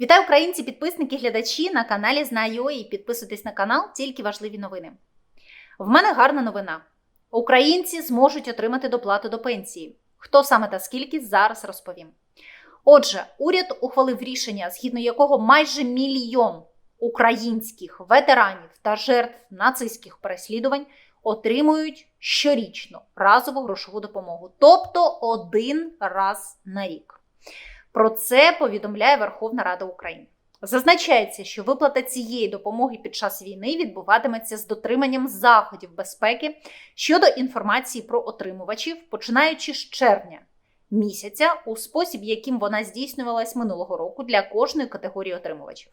Вітаю українці, підписники, глядачі на каналі Знаю і підписуйтесь на канал, тільки важливі новини. В мене гарна новина. Українці зможуть отримати доплату до пенсії. Хто саме та скільки зараз розповім. Отже, уряд ухвалив рішення, згідно якого майже мільйон українських ветеранів та жертв нацистських переслідувань отримують щорічно разову грошову допомогу, тобто один раз на рік. Про це повідомляє Верховна Рада України. Зазначається, що виплата цієї допомоги під час війни відбуватиметься з дотриманням заходів безпеки щодо інформації про отримувачів, починаючи з червня місяця, у спосіб, яким вона здійснювалась минулого року для кожної категорії отримувачів.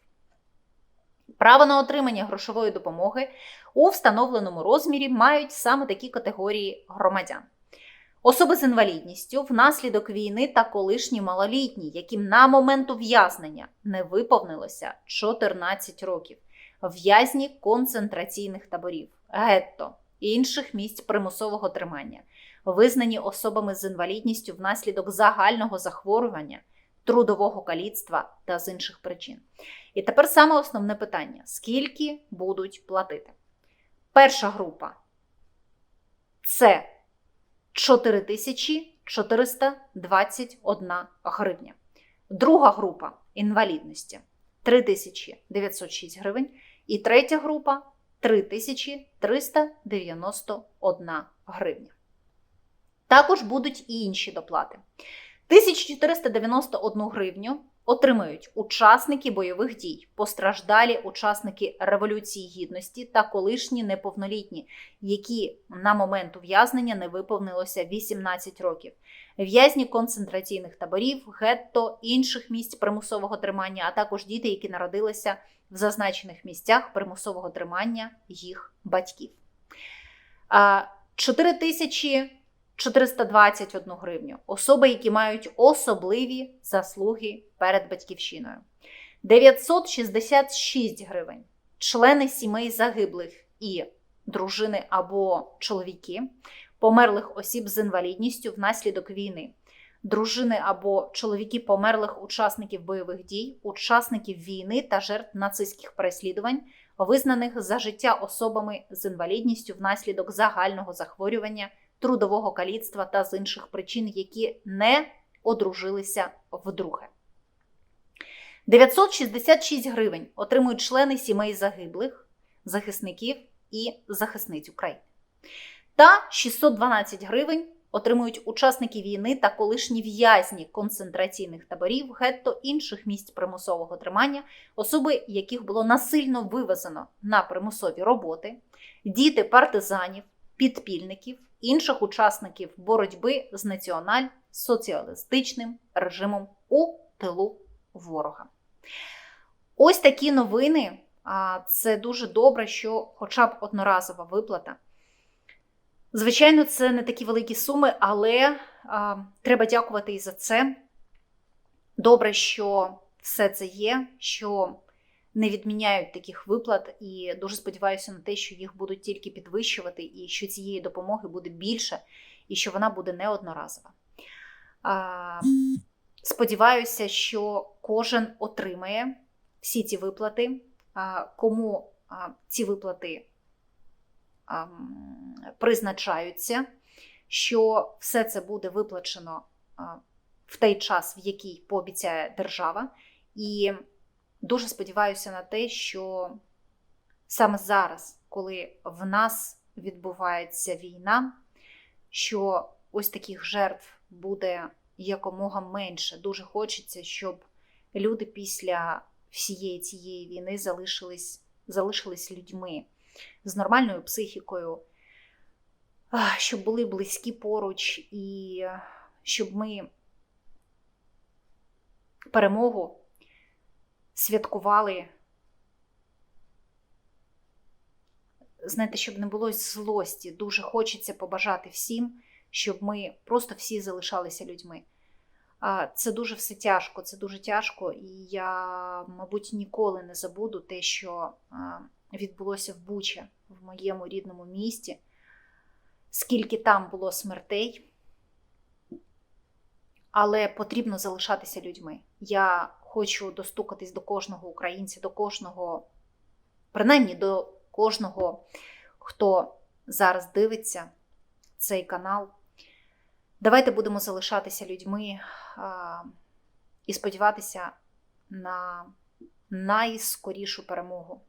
Право на отримання грошової допомоги у встановленому розмірі мають саме такі категорії громадян. Особи з інвалідністю внаслідок війни та колишні малолітні, яким на момент ув'язнення не виповнилося 14 років, в'язні концентраційних таборів, гетто і інших місць примусового тримання, визнані особами з інвалідністю внаслідок загального захворювання, трудового каліцтва та з інших причин. І тепер саме основне питання: скільки будуть платити? Перша група це 4421 гривня. Друга група інвалідності 3906 гривень. І третя група 3391 гривня. Також будуть і інші доплати. 1491 гривню отримають учасники бойових дій, постраждалі учасники Революції Гідності та колишні неповнолітні, які на момент ув'язнення не виповнилося 18 років, в'язні концентраційних таборів, гетто, інших місць примусового тримання, а також діти, які народилися в зазначених місцях примусового тримання їх батьків. 4 тисячі 421 гривню. Особи, які мають особливі заслуги перед батьківщиною. 966 гривень. Члени сімей загиблих і дружини або чоловіки, померлих осіб з інвалідністю внаслідок війни, дружини або чоловіки померлих учасників бойових дій, учасників війни та жертв нацистських переслідувань, визнаних за життя особами з інвалідністю внаслідок загального захворювання трудового каліцтва та з інших причин, які не одружилися вдруге. 966 гривень отримують члени сімей загиблих, захисників і захисниць України. Та 612 гривень отримують учасники війни та колишні в'язні концентраційних таборів, гетто інших місць примусового тримання, особи, яких було насильно вивезено на примусові роботи, діти партизанів, підпільників, інших учасників боротьби з національ-соціалістичним режимом у тилу ворога. Ось такі новини. Це дуже добре, що хоча б одноразова виплата. Звичайно, це не такі великі суми, але а, треба дякувати і за це. Добре, що все це є, що не відміняють таких виплат, і дуже сподіваюся на те, що їх будуть тільки підвищувати, і що цієї допомоги буде більше, і що вона буде неодноразова. Сподіваюся, що кожен отримає всі ці виплати, кому ці виплати призначаються, що все це буде виплачено в той час, в який пообіцяє держава. І дуже сподіваюся на те, що саме зараз, коли в нас відбувається війна, що ось таких жертв буде якомога менше. Дуже хочеться, щоб люди після всієї цієї війни залишились, залишились людьми з нормальною психікою, щоб були близькі поруч, і щоб ми перемогу святкували. Знаєте, щоб не було злості. Дуже хочеться побажати всім, щоб ми просто всі залишалися людьми. Це дуже все тяжко, це дуже тяжко, і я, мабуть, ніколи не забуду те, що відбулося в Буча, в моєму рідному місті, скільки там було смертей, але потрібно залишатися людьми. Я хочу достукатись до кожного українця, до кожного, принаймні до кожного, хто зараз дивиться цей канал. Давайте будемо залишатися людьми а, і сподіватися на найскорішу перемогу.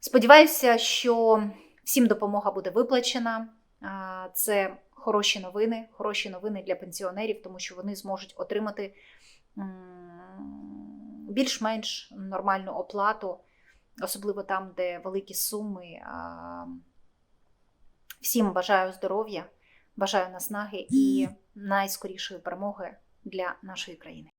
Сподіваюся, що всім допомога буде виплачена. А, Це хороші новини, хороші новини для пенсіонерів, тому що вони зможуть отримати більш-менш нормальну оплату, особливо там, де великі суми. А, Всім бажаю здоров'я, бажаю наснаги і найскорішої перемоги для нашої країни.